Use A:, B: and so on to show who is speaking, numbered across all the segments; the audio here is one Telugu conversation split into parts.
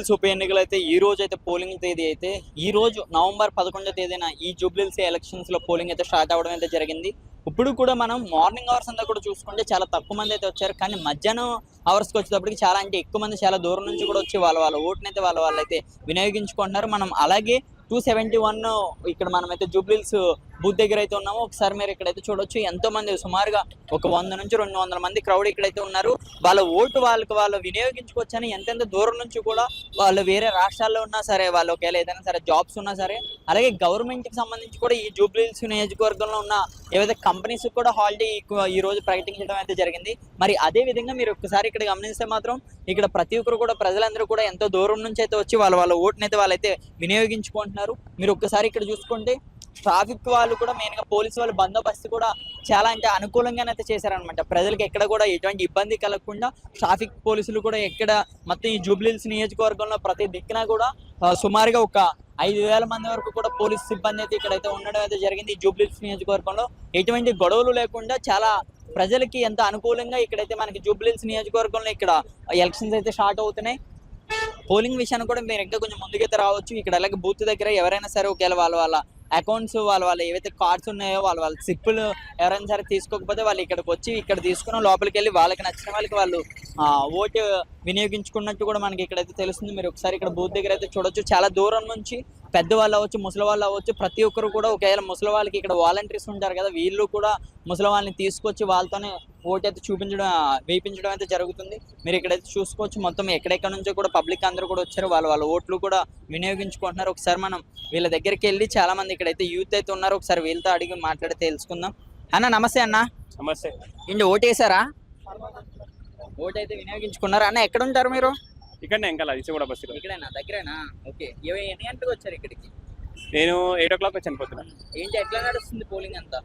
A: ఉప ఎన్నికలు అయితే ఈ రోజు అయితే పోలింగ్ తేదీ అయితే ఈ రోజు నవంబర్ పదకొండో తేదీన ఈ జూబ్లీల్స్ ఎలక్షన్స్లో పోలింగ్ అయితే స్టార్ట్ అవ్వడం అయితే జరిగింది. ఇప్పుడు కూడా మనం మార్నింగ్ అవర్స్ అంతా కూడా చూసుకుంటే చాలా తక్కువ మంది అయితే వచ్చారు. కానీ మధ్యాహ్నం అవర్స్కి వచ్చేటప్పటికి చాలా అంటే ఎక్కువ మంది చాలా దూరం నుంచి కూడా వచ్చి వాళ్ళ వాళ్ళ ఓటునైతే వాళ్ళ వాళ్ళు అయితే వినియోగించుకుంటున్నారు. మనం అలాగే టూ సెవెంటీ వన్ ఇక్కడ మనమైతే జూబ్లీల్స్ బూత్ దగ్గర అయితే ఉన్నాము. ఒకసారి మీరు ఇక్కడైతే చూడొచ్చు. ఎంతో మంది సుమారుగా ఒక వంద నుంచి రెండు వందల మంది క్రౌడ్ ఇక్కడైతే ఉన్నారు. వాళ్ళ ఓటు వాళ్ళకి వాళ్ళు వినియోగించుకోవచ్చని ఎంతెంత దూరం నుంచి కూడా వాళ్ళు వేరే రాష్ట్రాల్లో ఉన్నా సరే వాళ్ళు ఒకవేళ ఏదైనా సరే జాబ్స్ ఉన్నా సరే అలాగే గవర్నమెంట్కి సంబంధించి కూడా ఈ జూబ్లీల్స్ నియోజకవర్గంలో ఉన్న ఏవైతే కంపెనీస్ కూడా హాలిడే ఈ రోజు ప్రకటించడం అయితే జరిగింది. మరి అదే విధంగా మీరు ఒక్కసారి ఇక్కడ గమనిస్తే మాత్రం ఇక్కడ ప్రతి ఒక్కరు కూడా ప్రజలందరూ కూడా ఎంతో దూరం నుంచి అయితే వచ్చి వాళ్ళ వాళ్ళ ఓటునైతే వాళ్ళైతే వినియోగించుకుంటున్నారు. మీరు ఒక్కసారి ఇక్కడ చూసుకుంటే ట్రాఫిక్ వాళ్ళు కూడా మెయిన్ పోలీస్ వాళ్ళు బందోబస్తు కూడా చాలా అంటే అనుకూలంగానే అయితే చేశారనమాట ప్రజలకు ఎక్కడ కూడా ఎటువంటి ఇబ్బంది కలగకుండా ట్రాఫిక్ పోలీసులు కూడా ఎక్కడ మొత్తం ఈ జూబ్లీహిల్స్ నియోజకవర్గంలో ప్రతి దిక్కున కూడా సుమారుగా ఒక ఐదు వేల మంది వరకు కూడా పోలీస్ సిబ్బంది అయితే ఇక్కడైతే ఉండడం అయితే జరిగింది. ఈ జూబ్లీహిల్స్ నియోజకవర్గంలో ఎటువంటి గొడవలు లేకుండా చాలా ప్రజలకి ఎంత అనుకూలంగా ఇక్కడైతే మనకి జూబ్లీహిల్స్ నియోజకవర్గంలో ఇక్కడ ఎలక్షన్స్ అయితే స్టార్ట్ అవుతున్నాయి. పోలింగ్ విషయాన్ని కూడా మీరు ఇంకా కొంచెం ముందుకైతే రావచ్చు. ఇక్కడ అలాగే బూత్ దగ్గర ఎవరైనా సరే ఒకవేళ వాళ్ళ వాళ్ళ అకౌంట్స్ వాళ్ళ వాళ్ళ ఏవైతే కార్డ్స్ ఉన్నాయో వాళ్ళ వాళ్ళ సిప్పులు ఎవరైనా సరే తీసుకోకపోతే వాళ్ళు ఇక్కడికి వచ్చి ఇక్కడ తీసుకుని లోపలికి వెళ్ళి వాళ్ళకి నచ్చిన వాళ్ళకి వాళ్ళు ఓటు వినియోగించుకున్నట్టు కూడా మనకి ఇక్కడైతే తెలుస్తుంది. మీరు ఒకసారి ఇక్కడ బూత్ దగ్గర అయితే చూడొచ్చు. చాలా దూరం నుంచి పెద్దవాళ్ళు అవ్వచ్చు ముసలి వాళ్ళు అవ్వచ్చు ప్రతి ఒక్కరు కూడా ఒకవేళ ముసలి వాళ్ళకి ఇక్కడ వాలంటీర్స్ ఉంటారు కదా వీళ్ళు కూడా ముసలి వాళ్ళని తీసుకొచ్చి వాళ్ళతోనే ఓటు అయితే చూపించడం వేయించడం అయితే జరుగుతుంది. మీరు ఇక్కడైతే చూసుకోవచ్చు మొత్తం ఎక్కడెక్కడ నుంచో కూడా పబ్లిక్ అందరూ కూడా వచ్చారు. వాళ్ళ వాళ్ళ ఓట్లు కూడా వినియోగించుకుంటున్నారు. ఒకసారి మనం వీళ్ళ దగ్గరికి వెళ్ళి చాలా మంది ఇక్కడైతే యూత్ అయితే ఉన్నారు. ఒకసారి వీళ్ళతో అడిగి మాట్లాడి తెలుసుకుందాం. అన్న నమస్తే అన్న.
B: నమస్తే.
A: ఏంటి ఓటు వేసారా ఓటు అయితే వినియోగించుకున్నారా? అన్న ఎక్కడ ఉంటారు మీరు?
B: ఇక్కడనే ఇంకా ఇసుగూడ బస్సులో
A: ఇక్కడేనా? దగ్గరేనా? ఓకే. ఎన్ని గంటలకు వచ్చారు ఇక్కడికి?
B: నేను ఎయిట్ ఓ క్లాక్ వచ్చాను పొద్దున.
A: ఏంటి ఎట్లా నడుస్తుంది పోలింగ్ అంతా?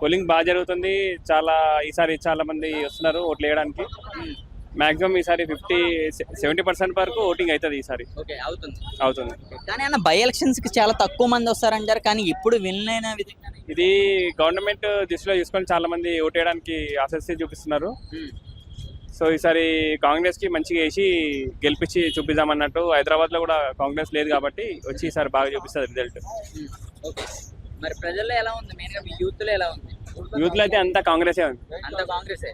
B: పోలింగ్ బాగా జరుగుతుంది. చాలా ఈసారి చాలా మంది వస్తున్నారు ఓట్లు వేయడానికి. మాక్సిమం ఈసారి ఫిఫ్టీ సెవెంటీ పర్సెంట్ వరకు ఓటింగ్ అవుతుంది ఈసారి.
A: ఓకే అవుతుంది.
B: అవుతుంది.
A: కానీ అన్న బై ఎలక్షన్స్కి చాలా తక్కువ మంది వస్తారంటారు కానీ ఇప్పుడు వినలేని
B: ఇది గవర్నమెంట్ దృష్టిలో చూసుకొని చాలా మంది ఓటు వేయడానికి ఆసక్తి చూపిస్తున్నారు. సో ఈసారి కాంగ్రెస్కి మంచిగా వేసి గెలిపించి చూపిద్దామన్నట్టు హైదరాబాద్లో కూడా కాంగ్రెస్ లేదు కాబట్టి వచ్చి ఈసారి బాగా చూపిస్తుంది రిజల్ట్
A: మరి ప్రజల్లో ఎలా ఉంది? మెయిన్గా మీ యూత్లో ఎలా ఉంది?
B: యూత్లో అయితే అంతా కాంగ్రెసే ఉంది.
A: అంత కాంగ్రెస్.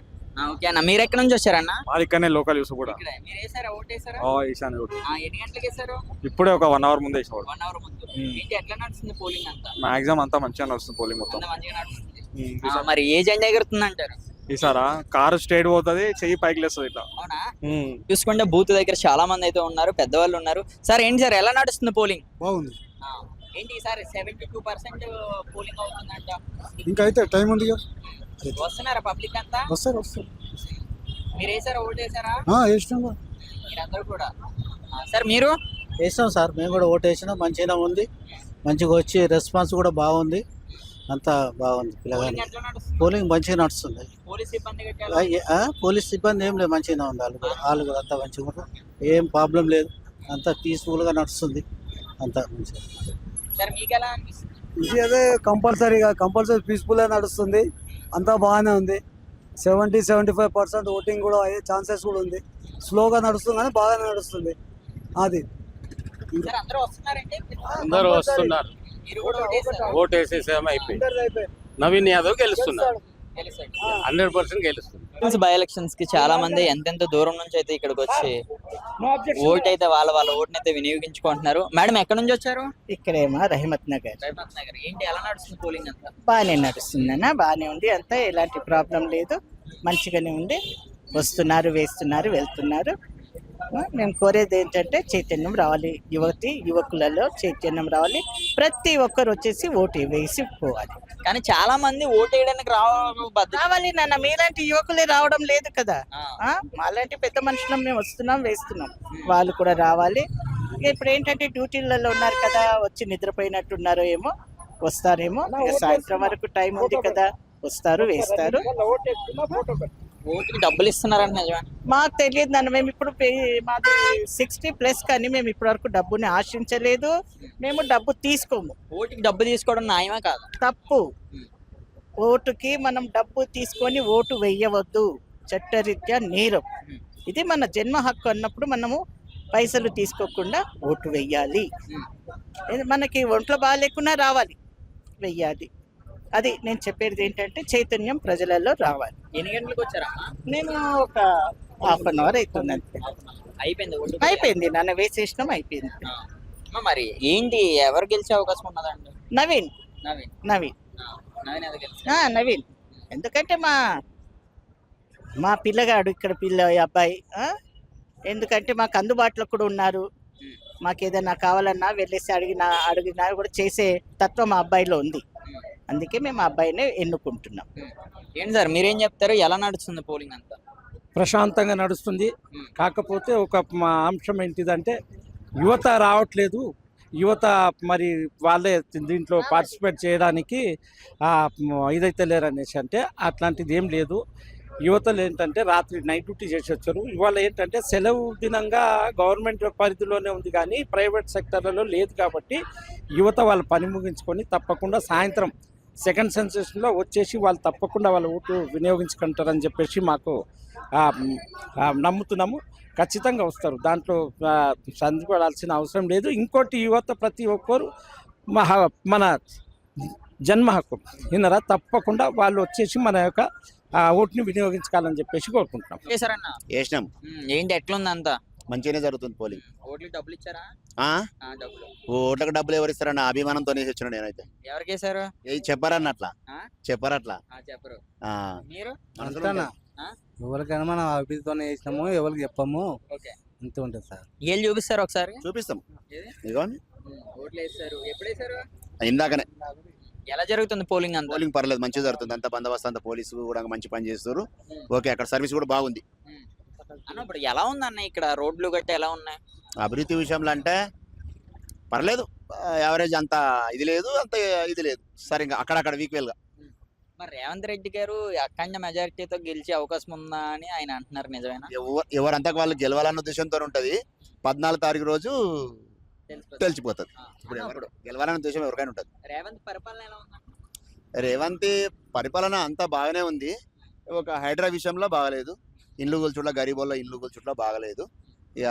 A: ఓకే అన్న. మీరు ఎక్కడ నుంచి వచ్చారన్న?
C: మాది ఇక్కడనే లోకల్ యూస్ కూడా.
A: ఇక్కడే. మీరు వేసారా? ఓట్ వేసారా?
C: ఆ, ఈశాన్య రోడ్.
A: ఆ, ఎన్ని గంటలకు వేసారు?
C: ఇప్పుడే ఒక వన్ అవర్ ముందే వేసేవాడు.
A: వన్ అవర్ ముందు. ఏంటి ఎట్లా నడుస్తుంది పోలింగ్ అంతా?
C: మాక్సిమం అంతా మంచిగా నడుస్తుంది పోలింగ్ మొత్తం.
A: మంచిగా నడుస్తుంది. మరి ఏ జెండా ఎగురుతుంది అంటారు
C: ఈసారా కారు స్ట్రైట్ పోతుంది చెయ్యి పైకి లేస్తుంది ఇట్లా.
A: అవునా?
C: ఉమ్,
A: చూసుకుంటే బూత్ దగ్గర చాలా మంది అయితే ఉన్నారు పెద్దవాళ్ళు ఉన్నారు. సార్ ఏంటి సార్ ఎలా నడుస్తుంది పోలింగ్?
D: బాగుంది.
A: ఏంటి ఈసారి సెవెంటీ టూ పర్సెంట్ పోలింగ్ అవుతుందంట.
D: ఇంకా అయితే టైం ఉంది.
A: వస్తున్నారా పబ్లిక్ అంతా?
D: వస్తారు వస్తారు.
A: మీరు వేసారా ఓటు వేసారా?
D: ఆ, వేసినాం కూడా.
A: మీరందరూ కూడా. ఆ, సార్ మీరు?
E: వేసినాం సార్ మేము కూడా ఓటు వేసినాం మంచిగా ఉంది. మంచిగా వచ్చి రెస్పాన్స్ కూడా బాగుంది. అంతా బాగుంది పిల్లగాని పోలింగ్ మంచిగా నడుస్తుంది.
A: పోలీస్ సిబ్బంది
E: ఏ- ఆ, పోలీస్ సిబ్బంది ఏం లేదు మంచిగానే ఉంది వాళ్ళు కూడా. వాళ్ళు కూడా అంతా మంచిగా ఉన్నారు. ఏం ప్రాబ్లం లేదు. అంతా పీస్ఫుల్గా నడుస్తుంది. అంతా మంచిగా.
A: సార్ మీకు ఎలా అనిపిస్తుంది?
F: ఇది అదే కంపల్సరీగా కంపల్సరీ పీస్ఫుల్గా నడుస్తుంది. అంతా బాగానే ఉంది. Seventy seventy five percent voting కూడా అయ్యే ఛాన్సెస్ కూడా ఉంది. స్లోగా నడుస్తుంది కానీ బాగానే నడుస్తుంది. అది.
A: అందరూ
G: వస్తున్నారు.
A: ఓటు
G: వేసేసేమో అయిపోయింది. నవీన్ యాదవ్ గెలుస్తున్నారు
A: తెలుసండి.
G: హండ్రెడ్ పర్సెంట్ గెలుస్తుంది
A: బై ఎలక్షన్స్కి చాలా మంది ఎంతెంత దూరం నుంచి అయితే ఇక్కడికి వచ్చి ఓట్ అయితే వాళ్ళ వాళ్ళ ఓటుని అయితే వినియోగించుకుంటున్నారు. మేడం ఎక్కడ నుంచి వచ్చారు?
E: ఇక్కడేమో రహిమత్ నగర్.
A: రైమత్ నగర్. ఏంటి ఎలా నడుస్తుంది పోలింగ్ అంతా?
E: బాగానే నడుస్తుందన్న బాగానే ఉంది. అంతా ఎలాంటి ప్రాబ్లం లేదు. మంచిగానే ఉంది. వస్తున్నారు వేస్తున్నారు వెళ్తున్నారు. మేము కోరేది ఏంటంటే చైతన్యం రావాలి. యువతి యువకులలో చైతన్యం రావాలి. ప్రతి ఒక్కరు వచ్చేసి ఓటు వేసి పోవాలి.
A: కానీ చాలా మంది ఓటు వేయడానికి
E: రావాలి నాన్న. మీలాంటి యువకులే రావడం లేదు కదా. మాలాంటి పెద్ద మనుషులం మేము వస్తున్నాం వేస్తున్నాం. వాళ్ళు కూడా రావాలి. ఇప్పుడు ఏంటంటే డ్యూటీలలో ఉన్నారు కదా వచ్చి నిద్రపోయినట్టున్నారో ఏమో వస్తారేమో. ఇక సాయంత్రం వరకు టైం ఉంది కదా వస్తారు వేస్తారు.
A: ఓటుకి డబ్బులు ఇస్తున్నారని నిజమే?
E: మాకు తెలియదు నాన్న మేము ఇప్పుడు మాది సిక్స్టీ ప్లస్ కానీ మేము ఇప్పటి వరకు డబ్బుని ఆశించలేదు. మేము డబ్బు తీసుకోము.
A: ఓటుకి డబ్బు తీసుకోవడం న్యాయమే కాదు?
E: తప్పు. ఓటుకి మనం డబ్బు తీసుకొని ఓటు వెయ్యవద్దు చట్టరీత్యా నేరం. ఇది మన జన్మ హక్కు అన్నప్పుడు మనము పైసలు తీసుకోకుండా ఓటు వెయ్యాలి మనకి ఒంట్లో బాగాలేకున్నా రావాలి. వెయ్యాలి అది నేను చెప్పేది ఏంటంటే చైతన్యం ప్రజలలో రావాలి.
A: ఎన్ని గంటలకు వచ్చారా?
E: నేను ఒక హాఫ్ అన్ అవర్ అవుతుంది అంతే.
A: అయిపోయింది ఓటు
E: అయిపోయింది. నన్ను వేసేసినాం అయిపోయింది.
A: అమ్మ, మరి ఏంటి? ఎవరు గెలిచే అవకాశం ఉన్నదండి?
E: నవీన్.
A: నవీన్.
E: నవీన్.
A: ఆ, నవీన్ ఎవరు గెలిచారు?
E: ఆ, నవీన్. ఎందుకంటే మా మా పిల్లగాడు ఇక్కడ పిల్ల ఈ అబ్బాయి ఆ? ఎందుకంటే మాకు అందుబాటులో కూడా ఉన్నారు. మాకు ఏదైనా కావాలన్నా వెళ్ళేసి అడిగినా అడిగినా కూడా చేసే తత్వం మా అబ్బాయిలో ఉంది. అందుకే మేము ఆ అబ్బాయినే ఎన్నుకుంటున్నాం.
A: ఏంటి సార్ మీరేం చెప్తారు? ఎలా నడుస్తుంది పోలింగ్ అంతా?
H: ప్రశాంతంగా నడుస్తుంది. కాకపోతే ఒక మా అంశం ఏంటిదంటే యువత రావట్లేదు. యువత మరి వాళ్ళే దీంట్లో పార్టిసిపేట్ చేయడానికి ఇదైతే లేరు అనేసి అంటే అట్లాంటిది ఏం లేదు. యువతలు ఏంటంటే రాత్రి నైట్ డ్యూటీ చేసి వచ్చారు. ఇవాళ ఏంటంటే సెలవు దినంగా గవర్నమెంట్ పరిధిలోనే ఉంది కానీ ప్రైవేట్ సెక్టర్లలో లేదు కాబట్టి యువత వాళ్ళ పని ముగించుకొని తప్పకుండా సాయంత్రం సెకండ్ సెన్సేషన్లో వచ్చేసి వాళ్ళు తప్పకుండా వాళ్ళ ఓటు వినియోగించుకుంటారని చెప్పేసి మాకు నమ్ముతున్నాము. ఖచ్చితంగా వస్తారు. దాంట్లో సందిపడాల్సిన అవసరం లేదు. ఇంకోటి యువత ప్రతి ఒక్కరు మహా మన జన్మ హక్కు. విన్నరా తప్పకుండా వాళ్ళు వచ్చేసి మన యొక్క ఓటుని వినియోగించుకోవాలని చెప్పేసి కోరుకుంటున్నాం.
A: చేశారన్న? ఉమ్, ఏంటి ఎట్లుంది అంతా
I: మంచిగానే జరుగుతుంది పోలింగ్.
A: ఓట్లు డబ్బులు ఇచ్చారా?
I: ఆ?
A: ఆ, డబ్బులు.
I: ఓట్లకు డబ్బులు ఎవరు ఇస్తారన్న అభిమానంతో వచ్చిన నేనైతే.
A: ఎవరికి వేశారు?
I: ఏ చెప్పారన్న అట్లా
A: ఆ?
I: చెప్పారట్లా.
A: ఆ, చెప్పరు.
I: ఆ.
A: మీరు?
I: మనసులో
F: అంతేనా
A: ఆ?
F: ఎవరికైనా మనం అభివృద్ధితోనే చేసినాము ఎవరికి చెప్పాము
A: ఓకే.
F: అంతే ఉంటుంది సార్.
A: ఏళ్ళు చూపిస్తారు ఒకసారి?
I: చూపిస్తాం
A: ఏది?
I: ఇదిగోండి.
A: ఓట్లు వేస్తారు ఎప్పుడు వేశారు?
I: ఇందాకనే.
A: ఎలా జరుగుతుంది పోలింగ్ అంతా?
I: పోలింగ్ పర్లేదు మంచిగా జరుగుతుంది. అంత బందోబస్తు అంత పోలీసు కూడా మంచి పని చేస్తారు ఓకే అక్కడ సర్వీస్ కూడా బాగుంది.
A: అన్న ఇప్పుడు ఎలా ఉంది అన్న ఇక్కడ? రోడ్లు గట్ట ఎలా ఉన్నాయి?
I: అభివృద్ధి విషయంలో అంటే పర్లేదు. యావరేజ్ అంత ఇది లేదు అంత ఇది లేదు. సరిగా అక్కడక్కడ వీక్వెల్గా.
A: మరి రేవంత్ రెడ్డి గారు అఖండ మెజారిటీతో గెలిచే అవకాశం ఉందా అని ఆయన అంటున్నారు నిజమేనా?
I: ఎవరు ఎవరంతా వాళ్ళు గెలవాలన్న ఉద్దేశంతో ఉంటది. పద్నాలుగు తారీఖు రోజు
A: తెలిసిపోతుంది.
I: ఇప్పుడు ఎవరు గెలవాలన్న ఉద్దేశం ఎవరికైనా ఉంటుంది.
A: రేవంత్ పరిపాలన ఎలా ఉంది
I: రేవంత్ పరిపాలన అంతా బాగానే ఉంది. ఒక హైడ్రా విషయంలో బాగలేదు. ఇల్లు కూల్చుట్ల గరీబోళ్ళ ఇల్లు కూల్చుట్ల బాగలేదు. ఇక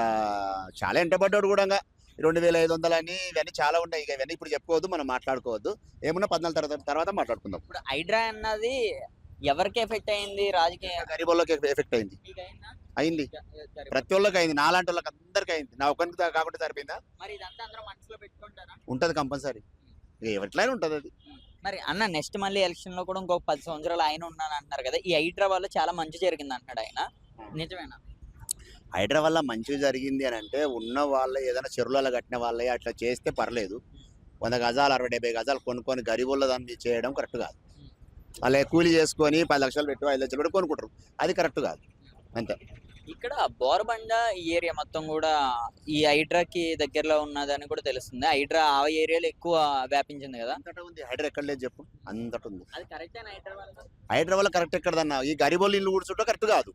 I: చాలా ఎంటబడ్డాడు కూడా రెండు వేల ఐదు వందలు అని ఇవన్నీ చాలా ఉంటాయి ఇక ఇవన్నీ ఇప్పుడు చెప్పుకోవద్దు మనం మాట్లాడుకోవద్దు. ఏమన్నా పద్నాలుగు తర్వాత తర్వాత మాట్లాడుకుందాం.
A: ఇప్పుడు హైడ్రా అన్నది ఎవరికి ఎఫెక్ట్ అయింది? రాజకీయ
I: గరీబోళ్ళకి ఎఫెక్ట్ అయింది.
A: అయిందా?
I: ప్రతి ఒళ్ళకి అయింది. నాలాంటి వాళ్ళకి అందరికీ అయింది. నా ఒక్కరికి దా- కాకుండా సరిపోయిందా?
A: మరి ఇదంతా అందరూ మనసులో పెట్టుకుంటారా?
I: ఉంటది కంపల్సరీ. ఎవరిట్లయినా ఉంటది అది.
A: మరి అన్న నెక్స్ట్ మళ్ళీ ఎలక్షన్లో కూడా ఇంకొక పది సంవత్సరాలు ఆయన ఉన్నాను అంటున్నారు కదా ఈ హైడ్రా వల్ల చాలా మంచి జరిగింది అంటున్నాడు ఆయన. నిజమేనా?
I: హైడ్రా వల్ల మంచిగా జరిగింది అని అంటే ఉన్న వాళ్ళే ఏదైనా చెరువులలో కట్టిన వాళ్ళే అట్లా చేస్తే పర్లేదు. వంద గజాలు అరవై డెబ్బై గజాలు కొనుక్కొని గరీబుల్లో దాన్ని చేయడం కరెక్ట్ కాదు. అలా కూలి చేసుకొని పది లక్షలు పెట్టి ఐదు లక్షలు పెట్టి కొనుక్కుంటారు. అది కరెక్ట్ కాదు. అంతే.
A: ఇక్కడ బోరబండ ఈ ఏరియా మొత్తం కూడా ఈ హైడ్రాకి దగ్గరలో ఉన్నదని కూడా తెలుస్తుంది. హైడ్రా ఆ ఏరియాలో ఎక్కువ వ్యాపించింది కదా?
I: అంతటా ఉంది. హైడ్రా ఎక్కడ లేదు చెప్పు. అంతటా ఉంది.
A: అది కరెక్ట్ హైడ్రా వల్ల
I: కరెక్ట్ ఎక్కడదన్నా? ఈ గరీబోళ్ళు ఇల్లు కూర్చుంటే కరెక్ట్ కాదు.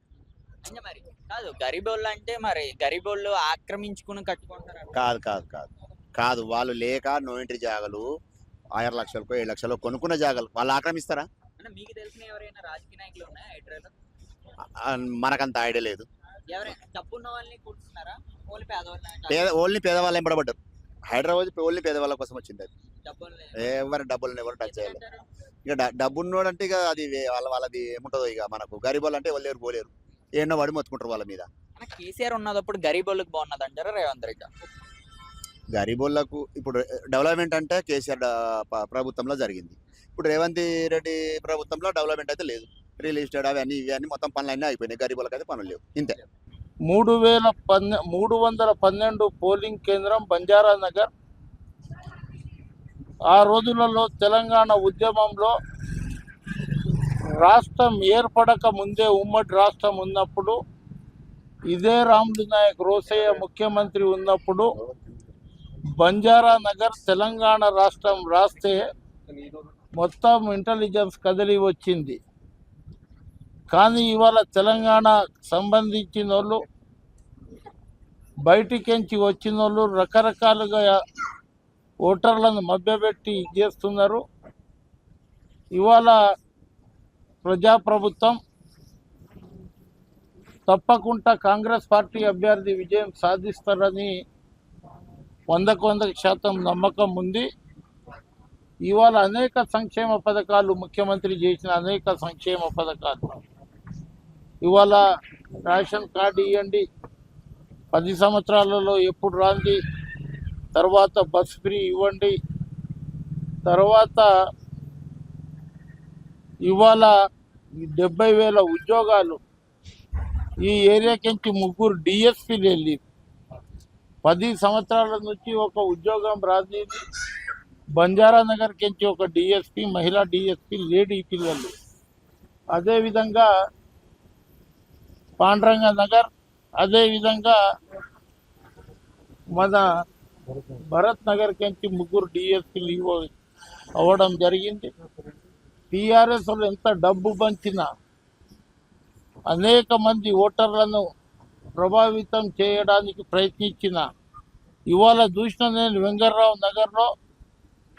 A: అంటే మరి కాదు గరీబోళ్ళు అంటే మరి గరీబోళ్ళు ఆక్రమించుకుని కట్టుకుంటారు?
I: కాదు కాదు కాదు. కాదు వాళ్ళు లేక నో ఎంట్రీ జాగాలు ఆరు లక్షలకు ఏడు లక్షలు కొనుక్కున్న జాగాలు వాళ్ళు ఆక్రమిస్తారా?
A: మీకు తెలిసిన ఎవరైనా రాజకీయ నాయకులు ఉన్నాయా హైడ్రాలో?
I: మనకంత ఐడియా లేదు.
A: ఓన్లీ పేదవాళ్ళని
I: పేద ఓన్లీ పేదవాళ్ళు ఎంబడబడ్డారు. హైదరాబాద్ ఓన్లీ పేదవాళ్ళ కోసం వచ్చింది అది.
A: డబ్బులు
I: ఎవరి డబ్బులు ఎవరు టచ్ చేయాలి ఇక డబ్బు ఉన్నోడు అంటే ఇక అది వాళ్ళ వాళ్ళది ఏముంటుందో ఇక మనకు. గరీబ్ అంటే వాళ్ళు పోలేరు. ఏమన్నా పడి మొత్తుకుంటారు వాళ్ళ మీద.
A: కేసీఆర్ ఉన్నదప్పుడు గరీబోళ్ళకి బాగున్నది అంటారా రేవంత్ రెడ్డి?
I: గరీబోళ్ళకు ఇప్పుడు డెవలప్మెంట్ అంటే కేసీఆర్ ప్రభుత్వంలో జరిగింది. ఇప్పుడు రేవంత్ రెడ్డి ప్రభుత్వంలో డెవలప్మెంట్ అయితే లేదు. రియల్ ఎస్టేట్ అవన్నీ ఇవి అన్ని మొత్తం పనులు అన్నీ అయిపోయినాయి. గరీబులకు అయితే పనులు లేవు. ఇంతే.
J: మూడు వేల పన్నె మూడు వందల పన్నెండు పోలింగ్ కేంద్రం బంజారా నగర్. ఆ రోజులలో తెలంగాణ ఉద్యమంలో రాష్ట్రం ఏర్పడక ముందే ఉమ్మడి రాష్ట్రం ఉన్నప్పుడు ఇదే రాములు నాయక్ రోసయ్య ముఖ్యమంత్రి ఉన్నప్పుడు బంజారా నగర్ తెలంగాణ రాష్ట్రం రాస్తే మొత్తం ఇంటెలిజెన్స్ కదిలి వచ్చింది. కానీ ఇవాళ తెలంగాణ సంబంధించిన వాళ్ళు బయటికించి వచ్చిన వాళ్ళు రకరకాలుగా ఓటర్లను మభ్యపెట్టి చేస్తున్నారు. ఇవాళ ప్రజాప్రభుత్వం తప్పకుండా కాంగ్రెస్ పార్టీ అభ్యర్థి విజయం సాధిస్తారని వందకు వంద శాతం నమ్మకం ఉంది. ఇవాళ అనేక సంక్షేమ పథకాలు ముఖ్యమంత్రి చేసిన అనేక సంక్షేమ పథకాలు ఇవాళ రేషన్ కార్డు ఇవ్వండి పది సంవత్సరాలలో ఎప్పుడు రాంది? తర్వాత బస్ ఫ్రీ ఇవ్వండి. తర్వాత ఇవాళ డెబ్బై వేల ఉద్యోగాలు ఈ ఏరియాకించి ముగ్గురు డిఎస్పీలు వెళ్ళి పది సంవత్సరాల నుంచి ఒక ఉద్యోగం రాంది. బంజారా నగర్ కించి ఒక డిఎస్పీ మహిళా డిఎస్పీ లేడీ పిల్లలు. అదేవిధంగా పాండ్రంగ నగర్ అదేవిధంగా మన భరత్ నగర్ కంచి ముగ్గురు డిఎస్పీలు ఇవ్వ అవ్వడం జరిగింది. టీఆర్ఎస్ ఎంత డబ్బు పంచినా అనేక మంది ఓటర్లను ప్రభావితం చేయడానికి ప్రయత్నించిన ఇవాళ చూసిన నేను వెంగర్రావు నగర్లో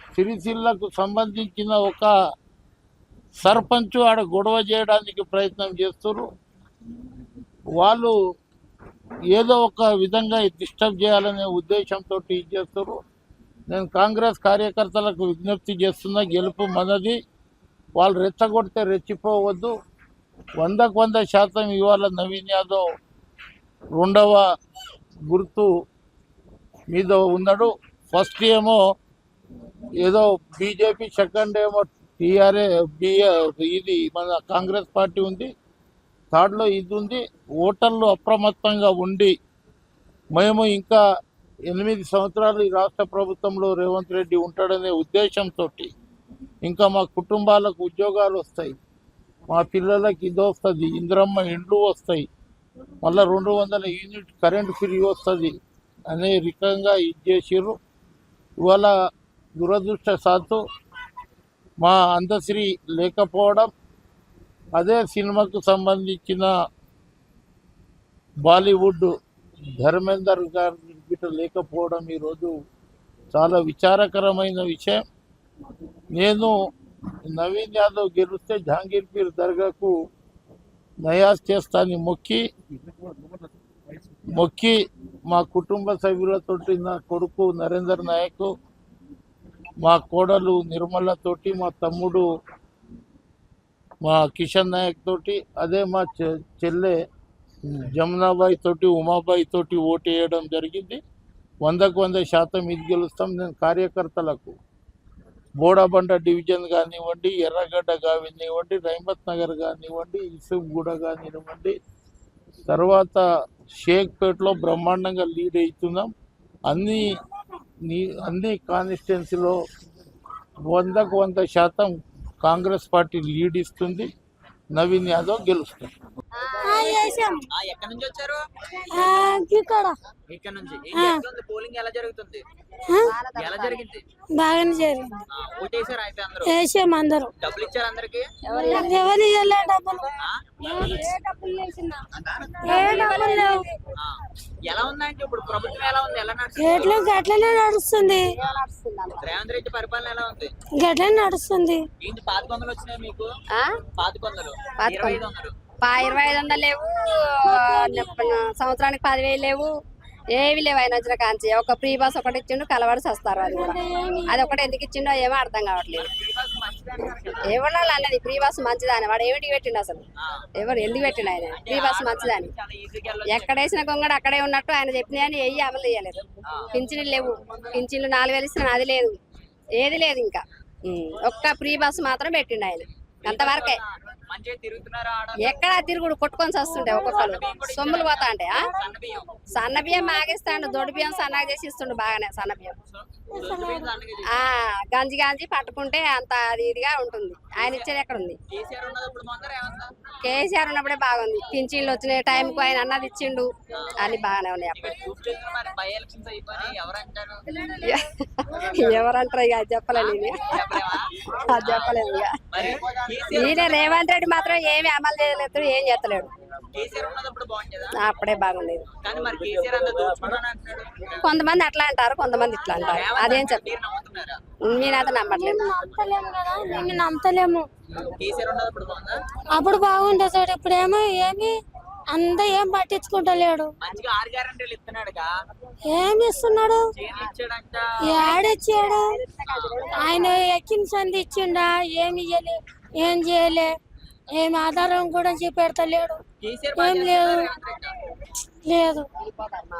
J: సిరిసిల్లకు సంబంధించిన ఒక సర్పంచ్ ఆడ గొడవ చేయడానికి ప్రయత్నం చేస్తున్నారు వాళ్ళు ఏదో ఒక విధంగా డిస్టర్బ్ చేయాలనే ఉద్దేశంతో ఇది చేస్తారు నేను కాంగ్రెస్ కార్యకర్తలకు విజ్ఞప్తి చేస్తున్న గెలుపు మనది. వాళ్ళు రెచ్చగొడితే రెచ్చిపోవద్దు. వందకు వంద శాతం ఇవాళ నవీన్ యాదవ్ రెండవ గుర్తు మీద ఉన్నాడు. ఫస్ట్ ఏమో ఏదో బీజేపీ సెకండ్ ఏమో టీఆర్ఏ ఇది మన కాంగ్రెస్ పార్టీ ఉంది. థర్డ్లో ఇది ఉంది ఓటర్లు అప్రమత్తంగా ఉండి మేము ఇంకా ఎనిమిది సంవత్సరాలు ఈ రాష్ట్ర ప్రభుత్వంలో రేవంత్ రెడ్డి ఉంటాడనే ఉద్దేశంతో ఇంకా మా కుటుంబాలకు ఉద్యోగాలు వస్తాయి. మా పిల్లలకి ఇది వస్తుంది. ఇంద్రమ్మ ఇండ్లు వస్తాయి. మళ్ళీ రెండు వందల యూనిట్ కరెంట్ ఫ్రీ వస్తుంది అనే రకంగా ఇది చేసిర్రు. ఇవాళ దురదృష్టశాత్తు మా అందశ్రీ లేకపోవడం అదే సినిమాకు సంబంధించిన బాలీవుడ్ ధర్మేందర్ గారి లేకపోవడం ఈరోజు చాలా విచారకరమైన విషయం. నేను నవీన్ యాదవ్ గెలిస్తే జహాంగీర్పీర్ దర్గాకు నయాజ్ చేస్తాని మొక్కి మొక్కి మా కుటుంబ సభ్యులతోటి నా కొడుకు నరేందర్ నాయక్ మా కోడలు నిర్మలతోటి మా తమ్ముడు మా కిషన్ నాయక్ తోటి అదే మా చె- చెల్లె జమునాబాయి తోటి ఉమాబాయి తోటి ఓటు వేయడం జరిగింది. వందకు వంద శాతం ఇది గెలుస్తాం. నేను కార్యకర్తలకు బోడాబండ డివిజన్ కానివ్వండి ఎర్రగడ్డ కానివ్వండి రైమత్ నగర్ కానివ్వండి ఇసుగూడ కానివ్వండి తర్వాత షేక్పేట్లో బ్రహ్మాండంగా లీడ్ అవుతున్నాం. అన్ని నీ అన్ని కాన్స్టిట్యున్సీలో వందకు వంద శాతం కాంగ్రెస్ పార్టీ లీడ్ ఇస్తుంది నవీన్ యాదవ్ గెలుస్తుంది.
A: ఎక్కడి నుంచి వచ్చారు?
K: ఇక్కడ.
A: నుంచి. పోలింగ్ ఎలా జరుగుతుంది?
K: బాగానే జరిగింది.
A: అందరూ?
K: వేసాం అందరూ.
A: డబ్బులు ఇచ్చారు అందరికి?
K: ఎవరు ఇవ్వలే డబ్బులు. ఏ డబ్బులు లేవు.
A: ఎలా ఉందంటే ఇప్పుడు ప్రభుత్వం ఎలా ఉంది? ఎలా
K: గట్లనే నడుస్తుంది.
A: రేవంత్ రెడ్డి పరిపాలన ఎలా ఉంది?
K: గట్లనే నడుస్తుంది.
A: ఏంటి వచ్చినాయి మీకు? ఇరవై ఐదు వందలు.
L: లేవు. సంవత్సరానికి పదివేలు లేవు. ఏవి లేవు ఆయన వచ్చిన కాంచి ఒక ఫ్రీ బస్ ఒకటి ఇచ్చిండు కలవడి వస్తారు అది కూడా. అది ఒకటి ఎందుకు ఇచ్చిండో ఏమో అర్థం కావట్లేదు. ఎవరు అన్నది ఫ్రీ బస్ మంచిదని. వాడు ఏమిటి పెట్టిండు అసలు? ఎవరు? ఎందుకు పెట్టిండు ఆయన? ఫ్రీ బస్ మంచిదని.
A: ఎక్కడేసిన కొంగడు
L: ఎక్కడ అక్కడే ఉన్నట్టు ఆయన చెప్పినాయని ఏవి అమలు చేయలేదు. పింఛన్లు లేవు. పింఛన్లు నాలుగు వేలు ఇస్తున్నా అది లేదు. ఏది లేదు ఇంకా. ఒక్క ఫ్రీ బస్ మాత్రం పెట్టిండు ఆయన. అంతవరకే. ఎక్కడ తిరుగుడు కొట్టుకొని వస్తుండే ఒక్కొక్కరు సొమ్ములు పోతా అంటే?
A: సన్న బియ్యం
L: మాగిస్తాడు దొడ్డు బియ్యం సన్నగా చేసి ఇస్తుండు బాగానే సన్న బియ్యం. గంజి గంజి పట్టుకుంటే అంత అది ఇదిగా ఉంటుంది. ఆయన ఇచ్చేది ఎక్కడ ఉంది
A: కేసీఆర్ ఉన్నప్పుడు
L: బాగుంది. పింఛన్లు వచ్చిన టైంకు ఆయన అన్నది ఇచ్చిండు. అన్ని బాగానే ఉన్నాయి
A: ఎవరంటారు?
L: ఇక? అది
A: చెప్పలేమా?
L: అది చెప్పలేము ఇక. ఈయన రేవంత్ రెడ్డి మాత్రం ఏమి అమలు చేయలేదు ఏం చేస్తలేడు.
A: కేసీఆర్ ఉన్నప్పుడు బాగుండేదా?
L: అప్పుడే బాగుండేది. కొంతమంది అట్లా అంటారు కొంతమంది ఇట్లా అంటారు. అదేం
A: నమ్ముతున్నారా?
L: నేనైతే నమ్మట్లేదు.
K: నమ్మతలేము కదా మేము నమ్మతలేము
A: కేసీఆర్ ఉన్నప్పుడు బాగుందా?
K: అప్పుడు బాగుండే సార్ ఇప్పుడేమో ఏమి అంతా ఏం పట్టించుకుంటలేడు.
A: మంచిగా ఆరు గ్యారెంటీలు ఇస్తున్నాడుగా.
K: ఏమి ఇస్తున్నాడు? ఏడిచ్చాడు? ఆయన ఎక్కిన సంది ఇచ్చిండా? ఏమి ఇయ్యలే ఏం చేయలే. ఏం ఆధారం కూడా చూపెడతలేడు ఏం లేదు. లేదు.